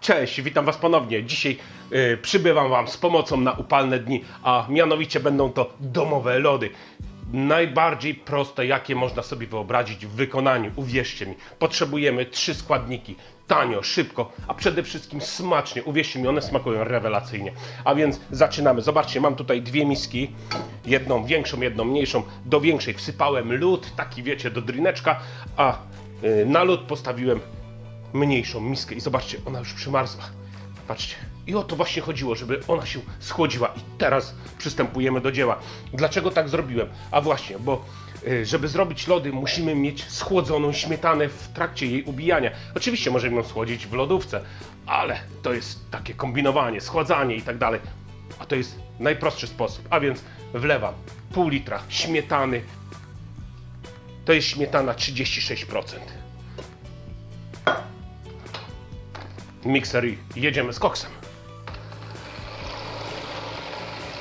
Cześć, witam Was ponownie. Dzisiaj y, przybywam Wam z pomocą na upalne dni, a mianowicie będą to domowe lody. Najbardziej proste, jakie można sobie wyobrazić w wykonaniu, uwierzcie mi. Potrzebujemy trzy składniki. Tanio, szybko, a przede wszystkim smacznie. Uwierzcie mi, one smakują rewelacyjnie. A więc zaczynamy. Zobaczcie, mam tutaj dwie miski. Jedną większą, jedną mniejszą. Do większej wsypałem lód, taki wiecie, do drineczka, a y, na lód postawiłem mniejszą miskę i zobaczcie, ona już przymarzła. Patrzcie. I o to właśnie chodziło, żeby ona się schłodziła. I teraz przystępujemy do dzieła. Dlaczego tak zrobiłem? A właśnie, bo y, żeby zrobić lody, musimy mieć schłodzoną śmietanę w trakcie jej ubijania. Oczywiście możemy ją schłodzić w lodówce, ale to jest takie kombinowanie, schładzanie i tak dalej. A to jest najprostszy sposób. A więc wlewam pół litra śmietany. To jest śmietana 36% mikser i jedziemy z koksem.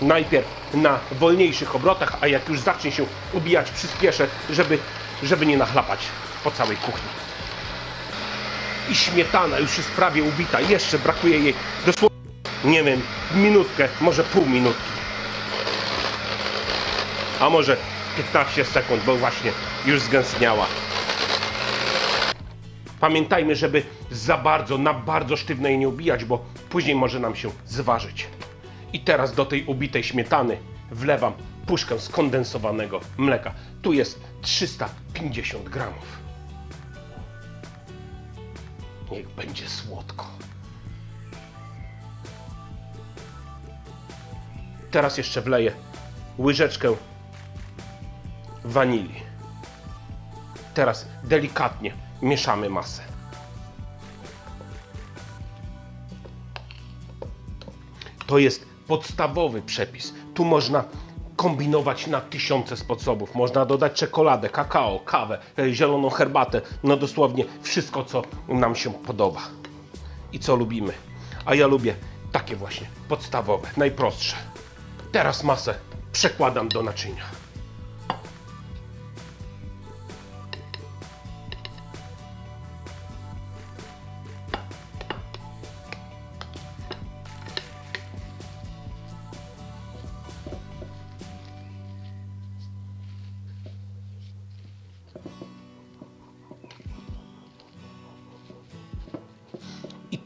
Najpierw na wolniejszych obrotach, a jak już zacznie się ubijać, przyspieszę, żeby, żeby nie nachlapać po całej kuchni. I śmietana już jest prawie ubita, jeszcze brakuje jej dosłownie, nie wiem, minutkę, może pół minutki. A może 15 sekund, bo właśnie już zgęstniała. Pamiętajmy, żeby za bardzo, na bardzo sztywno jej nie ubijać, bo później może nam się zważyć. I teraz do tej ubitej śmietany wlewam puszkę skondensowanego mleka. Tu jest 350 gramów. Niech będzie słodko. Teraz jeszcze wleję łyżeczkę wanilii. Teraz delikatnie mieszamy masę. To jest podstawowy przepis. Tu można kombinować na tysiące sposobów. Można dodać czekoladę, kakao, kawę, e, zieloną herbatę, no dosłownie wszystko, co nam się podoba i co lubimy. A ja lubię takie właśnie podstawowe, najprostsze. Teraz masę przekładam do naczynia.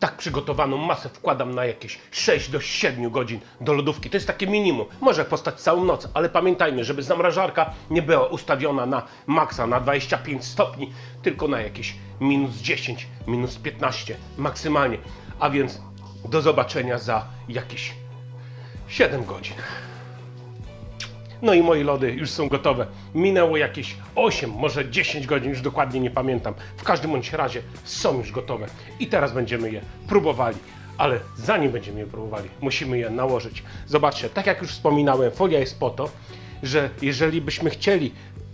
Tak przygotowaną masę wkładam na jakieś 6 do 7 godzin do lodówki. To jest takie minimum. Może postać całą noc, ale pamiętajmy, żeby zamrażarka nie była ustawiona na maksa, na 25 stopni, tylko na jakieś minus 10, minus 15 maksymalnie. A więc do zobaczenia za jakieś 7 godzin. No i moje lody już są gotowe. Minęło jakieś 8, może 10 godzin, już dokładnie nie pamiętam. W każdym bądź razie są już gotowe. I teraz będziemy je próbowali. Ale zanim będziemy je próbowali, musimy je nałożyć. Zobaczcie, tak jak już wspominałem, folia jest po to, że jeżeli byśmy chcieli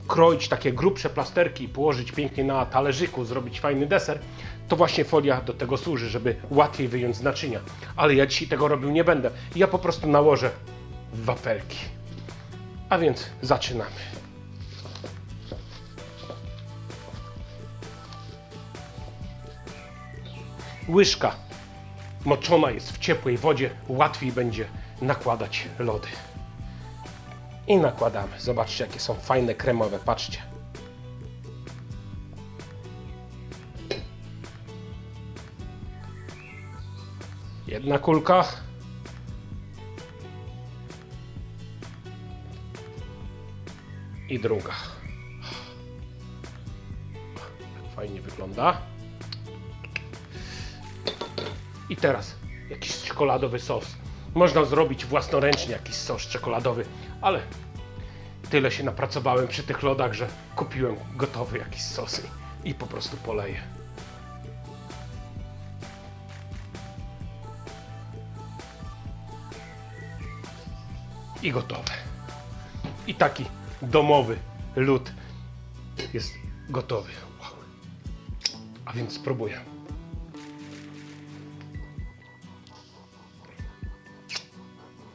kroić takie grubsze plasterki i położyć pięknie na talerzyku, zrobić fajny deser, to właśnie folia do tego służy, żeby łatwiej wyjąć z naczynia. Ale ja dzisiaj tego robił nie będę. Ja po prostu nałożę wafelki. A więc zaczynamy. Łyżka moczona jest w ciepłej wodzie, łatwiej będzie nakładać lody. I nakładamy. Zobaczcie, jakie są fajne kremowe, patrzcie. Jedna kulka. I druga. Tak fajnie wygląda. I teraz jakiś czekoladowy sos. Można zrobić własnoręcznie jakiś sos czekoladowy, ale tyle się napracowałem przy tych lodach, że kupiłem gotowy jakiś sos i, po prostu poleję. I gotowe. I taki domowy lód jest gotowy. Wow. A więc spróbuję.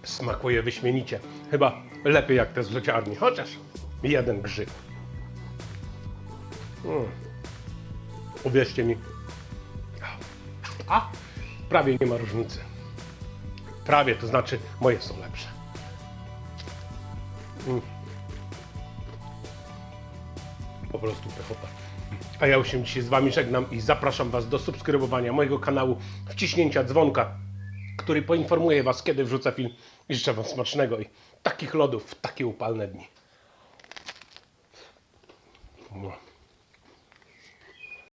Smakuje wyśmienicie. Chyba lepiej jak te z lociarni, chociaż jeden grzyb. Mm. Uwierzcie mi, A prawie nie ma różnicy. Prawie, to znaczy moje są lepsze. Mm. Po prostu pychota. A ja już się dzisiaj z Wami żegnam i zapraszam Was do subskrybowania mojego kanału, wciśnięcia dzwonka, który poinformuje Was, kiedy wrzucę film. I życzę Wam smacznego i takich lodów w takie upalne dni.